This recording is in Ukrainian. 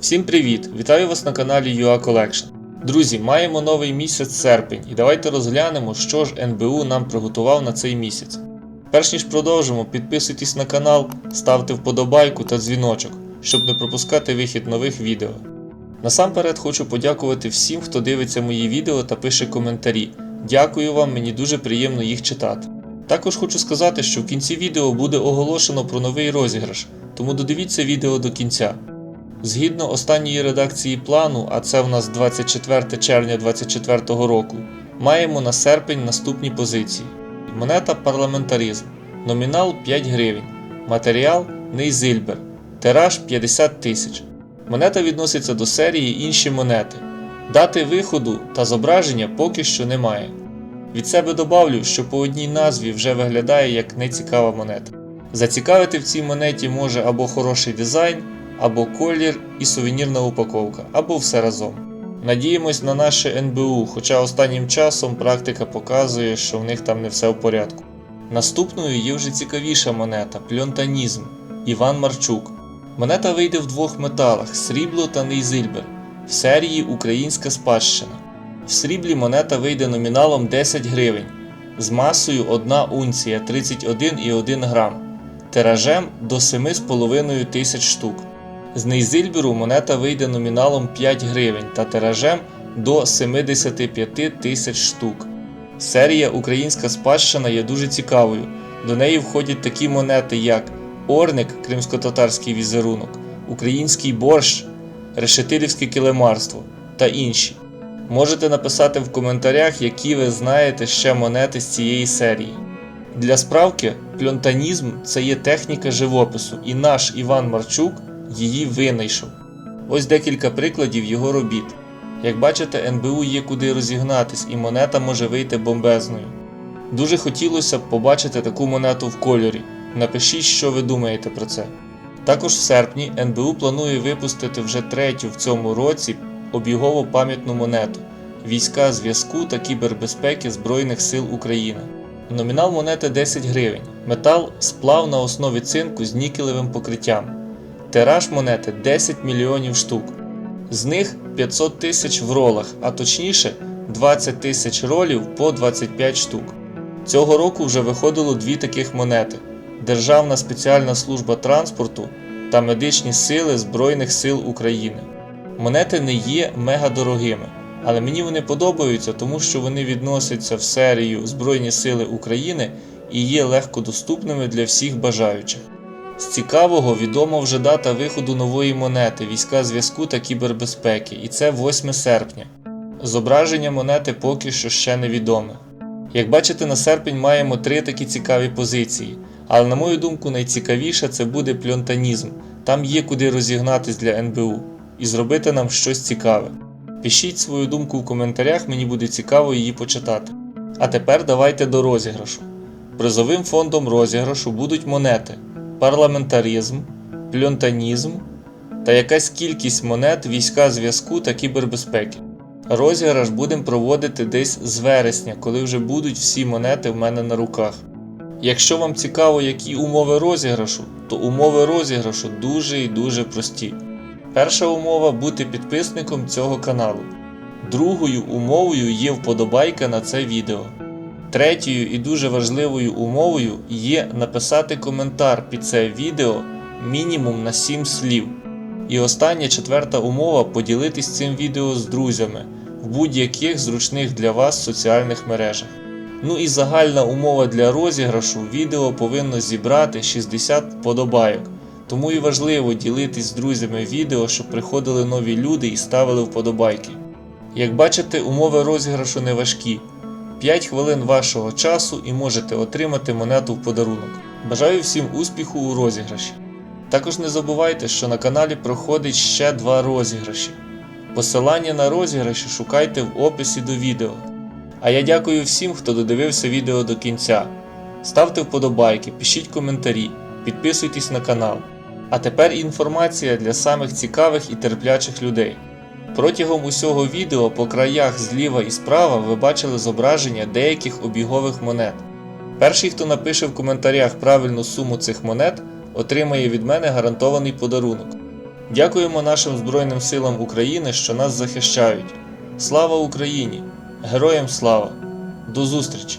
Всім привіт! Вітаю вас на каналі UA Collection. Друзі, маємо новий місяць серпень і давайте розглянемо, що ж НБУ нам приготував на цей місяць. Перш ніж продовжимо, підписуйтесь на канал, ставте вподобайку та дзвіночок, щоб не пропускати вихід нових відео. Насамперед хочу подякувати всім, хто дивиться мої відео та пише коментарі. Дякую вам, мені дуже приємно їх читати. Також хочу сказати, що в кінці відео буде оголошено про новий розіграш, тому додивіться відео до кінця. Згідно останньої редакції плану, а це в нас 24 червня 2024 року, маємо на серпень наступні позиції: монета парламентаризм, номінал 5 гривень, матеріал Нейзильбер, тираж 50 тисяч. Монета відноситься до серії інші монети. Дати виходу та зображення поки що немає. Від себе добавлю, що по одній назві вже виглядає як нецікава монета. Зацікавити в цій монеті може або хороший дизайн, або колір і сувенірна упаковка, або все разом. Надіємось на наше НБУ, хоча останнім часом практика показує, що в них там не все в порядку. Наступною є вже цікавіша монета пльонтанізм Іван Марчук. Монета вийде в двох металах срібло та нейзильбер в серії Українська спадщина. В сріблі монета вийде номіналом 10 гривень з масою 1 унція 31,1 грам, тиражем до 7,5 тисяч штук. З нейзильберу монета вийде номіналом 5 гривень та тиражем до 75 тисяч штук. Серія Українська спадщина є дуже цікавою. До неї входять такі монети, як Орник, кримсько-татарський візерунок, Український борщ, Решетилівське килимарство та інші. Можете написати в коментарях, які ви знаєте ще монети з цієї серії. Для справки, пльонтанізм це є техніка живопису, і наш Іван Марчук її винайшов. Ось декілька прикладів його робіт. Як бачите, НБУ є куди розігнатись, і монета може вийти бомбезною. Дуже хотілося б побачити таку монету в кольорі. Напишіть, що ви думаєте про це. Також в серпні НБУ планує випустити вже третю в цьому році обігову пам'ятну монету Війська зв'язку та кібербезпеки Збройних сил України. Номінал монети 10 гривень. Метал сплав на основі цинку з нікелевим покриттям. Тираж монети 10 мільйонів штук. З них 500 тисяч в ролах, а точніше 20 тисяч ролів по 25 штук. Цього року вже виходило дві таких монети: Державна спеціальна служба транспорту та Медичні сили Збройних сил України. Монети не є мегадорогими, але мені вони подобаються, тому що вони відносяться в серію Збройні Сили України і є легкодоступними для всіх бажаючих. З цікавого відома вже дата виходу нової монети війська зв'язку та кібербезпеки, і це 8 серпня. Зображення монети поки що ще невідоме. Як бачите, на серпень маємо три такі цікаві позиції, але на мою думку, найцікавіше це буде пльонтанізм. Там є куди розігнатись для НБУ і зробити нам щось цікаве. Пишіть свою думку в коментарях, мені буде цікаво її почитати. А тепер давайте до розіграшу. Призовим фондом розіграшу будуть монети парламентаризм, пльонтанізм та якась кількість монет війська зв'язку та кібербезпеки. Розіграш будемо проводити десь з вересня, коли вже будуть всі монети в мене на руках. Якщо вам цікаво, які умови розіграшу, то умови розіграшу дуже і дуже прості. Перша умова бути підписником цього каналу. Другою умовою є вподобайка на це відео. Третьою і дуже важливою умовою є написати коментар під це відео мінімум на 7 слів. І остання четверта умова поділитись цим відео з друзями в будь-яких зручних для вас соціальних мережах. Ну і загальна умова для розіграшу відео повинно зібрати 60 вподобайок. Тому і важливо ділитись з друзями відео, щоб приходили нові люди і ставили вподобайки. Як бачите, умови розіграшу не важкі. 5 хвилин вашого часу і можете отримати монету в подарунок. Бажаю всім успіху у розіграші. Також не забувайте, що на каналі проходить ще два розіграші. Посилання на розіграші шукайте в описі до відео. А я дякую всім, хто додивився відео до кінця. Ставте вподобайки, пишіть коментарі, підписуйтесь на канал. А тепер інформація для самих цікавих і терплячих людей. Протягом усього відео по краях зліва і справа ви бачили зображення деяких обігових монет. Перший, хто напише в коментарях правильну суму цих монет, отримає від мене гарантований подарунок. Дякуємо нашим Збройним силам України, що нас захищають. Слава Україні! Героям слава! До зустрічі!